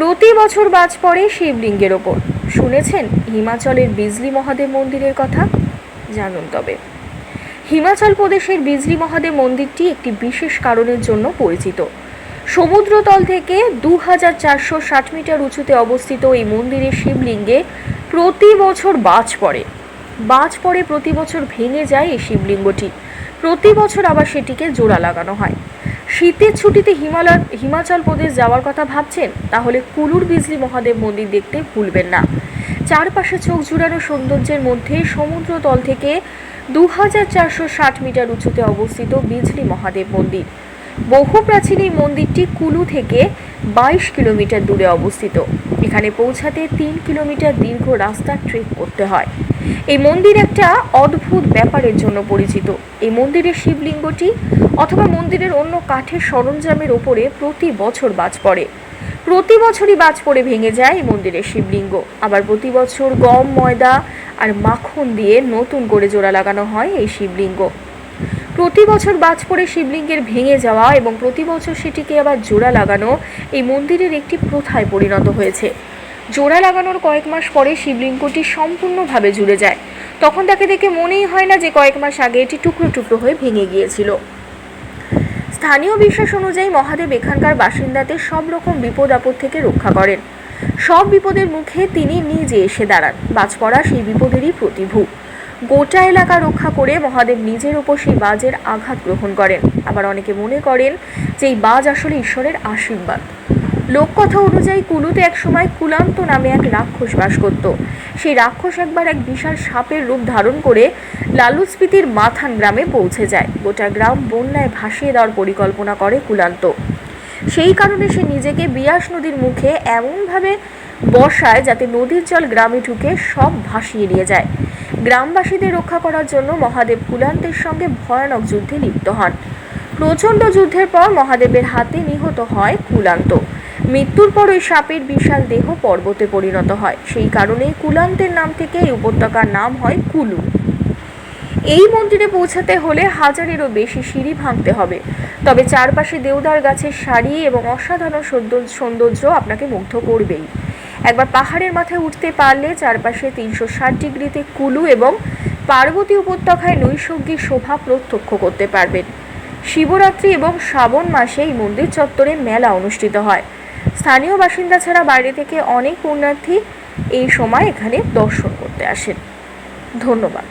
প্রতি বছর বাজ পড়ে শিবলিঙ্গের ওপর। শুনেছেন হিমাচলের বিজলি মহাদেব মন্দিরের কথা? জানুন তবে। হিমাচল প্রদেশের বিজলি মহাদেব মন্দিরটি একটি বিশেষ কারণের জন্য পরিচিত। সমুদ্রতল থেকে দু হাজার চারশো ষাট মিটার উঁচুতে অবস্থিত এই মন্দিরের শিবলিঙ্গে প্রতি বছর বাজ পড়ে। বাজ পড়ে প্রতি বছর ভেঙে যায় এই শিবলিঙ্গটি। প্রতি বছর আবার সেটিকে জোড়া লাগানো হয়। শীতের ছুটিতে হিমালয়, হিমাচল প্রদেশ যাওয়ার কথা ভাবছেন, তাহলে কুলুর বিজলি মহাদেব মন্দির দেখতে ভুলবেন না। চারপাশে চোখ জুড়ানো সৌন্দর্যের মধ্যে সমুদ্রতল থেকে দু হাজার চারশো ষাট মিটার উঁচুতে অবস্থিত বিজলি মহাদেব মন্দির। বহু প্রাচীন এই মন্দিরটি কুলু থেকে বাইশ কিলোমিটার দূরে অবস্থিত। এখানে পৌঁছাতে তিন কিলোমিটার দীর্ঘ রাস্তা ট্রেক করতে হয়। এই মন্দির একটা অদ্ভুত ব্যাপারের জন্য পরিচিত। এই মন্দিরের শিবলিঙ্গটি অথবা মন্দিরের অন্য কাঠের সরঞ্জামের ওপরে প্রতি বছর বাজ পড়ে। প্রতি বছরই বাজ পড়ে ভেঙে যায় এই মন্দিরের শিবলিঙ্গ। আবার প্রতি বছর গম, ময়দা আর মাখন দিয়ে নতুন করে জোড়া লাগানো হয় এই শিবলিঙ্গ। প্রতি বছর বাজ পড়ে শিবলিঙ্গের ভেঙে যাওয়া এবং প্রতি বছর সেটিকে আবার জোড়া লাগানো এই মন্দিরের একটি প্রথায় পরিণত হয়েছে। জোড়া লাগানোর কয়েক মাস পরে শিবলিঙ্গটি সম্পূর্ণভাবে জুড়ে যায়। তখন তাকে দেখে মনেই হয় না যে কয়েক মাস আগে এটি টুকরো টুকরো হয়ে ভেঙে গিয়েছিল। স্থানীয় বিশ্বাস অনুযায়ী মহাদেব এখানকার বাসিন্দাদের সব রকম বিপদ আপদ থেকে রক্ষা করেন। সব বিপদের মুখে তিনি নিজে এসে দাঁড়ান। বাজ পড়া সেই বিপদেরই প্রতিভূ। গোটা এলাকা রক্ষা করে মহাদেব নিজের ওপর সেই বাজের আঘাত গ্রহণ করেন। আবার অনেকে মনে করেন যে এই বাজ আসলে ঈশ্বরের আশীর্বাদ। লোককথা অনুযায়ী কুলুতে একসময় কুলান্ত নামে এক রাক্ষস বাস করত। সেই রাক্ষস একবার এক বিশাল সাপের রূপ ধারণ করে লালুস্পিতির মাথান গ্রামে পৌঁছে যায়। গোটা গ্রাম বন্যায় ভাসিয়ে দেওয়ার পরিকল্পনা করে কুলান্ত। সেই কারণে সে নিজেকে বিয়াস নদীর মুখে এমনভাবে বসায় যাতে নদীর জল গ্রামে ঢুকে সব ভাসিয়ে নিয়ে যায়। গ্রামবাসীদের রক্ষা করার জন্য মহাদেব কুলান্তের সঙ্গে ভয়ানক যুদ্ধে লিপ্ত হন। প্রচণ্ড যুদ্ধের পর মহাদেবের হাতে নিহত হয় কুলান্ত। মৃত্যুর পর ওই সাপের বিশাল দেহ পর্বতে পরিণত হয়। সেই কারণেই কুলান্তের নাম থেকে এই উপত্যকার নাম হয় কুলু। এই মন্দিরে পৌঁছাতে হলে হাজারেরও বেশি সিঁড়ি ভাঙতে হবে। তবে চারপাশে দেওদার গাছের সারি এবং অসাধারণ সৌন্দর্য- সৌন্দর্য আপনাকে মুগ্ধ করবেই। একবার পাহাড়ের মাথায় উঠতে পারলে চারপাশে তিনশো ষাট ডিগ্রিতে কুলু এবং পার্বতী উপত্যকায় নৈসর্গিক শোভা প্রত্যক্ষ করতে পারবেন। শিবরাত্রি এবং শ্রাবণ মাসে এই মন্দির চত্বরে মেলা অনুষ্ঠিত হয়। স্থানীয় বাসিন্দা ছাড়া বাইরে থেকে অনেক পুণ্যার্থী এই সময় এখানে দর্শন করতে আসেন। ধন্যবাদ।